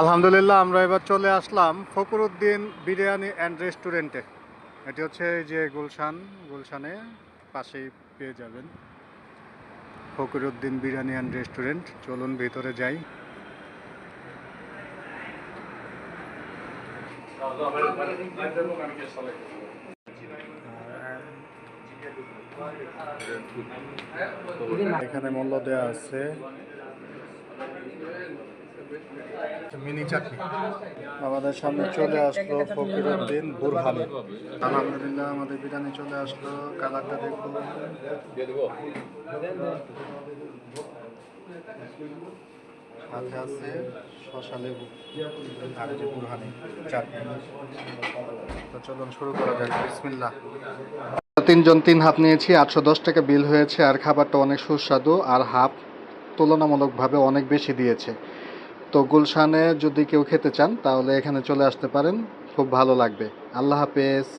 আলহামদুলিল্লাহ, আমরা এবার চলে আসলাম ফকরুদ্দিন বিরিয়ানি অ্যান্ড রেস্টুরেন্টে এটি হচ্ছে যে গুলশান, গুলশানে পাশেই পেয়ে যাবেন ফকরুদ্দিন বিরিয়ানি অ্যান্ড রেস্টুরেন্ট চলুন ভিতরে যাই। এখানে মূল্য দেওয়া আছে মিনি চাটনি। আমাদের সামনে চলে আসলো ফকিরুদ্দিন বুরহানি। আলহামদুলিল্লাহ, আমাদের বিরিয়ানি চলে আসলো, কালারটা দেখুন। সাথে আছে শশা লেবু আর যে বুরহানি চাটনি। তো চলুন শুরু করা যাক। বিসমিল্লাহ। তিনজন তিন হাফ নিয়েছি, আটশো দশ টাকা বিল হয়েছে, আর খাবারটা অনেক সুস্বাদু, আর হাফ তুলনামূলকভাবে অনেক বেশি দিয়েছে। তো গুলশানে যদি কেউ খেতে চান, তাহলে এখানে চলে আসতে পারেন। খুব ভালো লাগবে। আল্লাহ হাফেজ।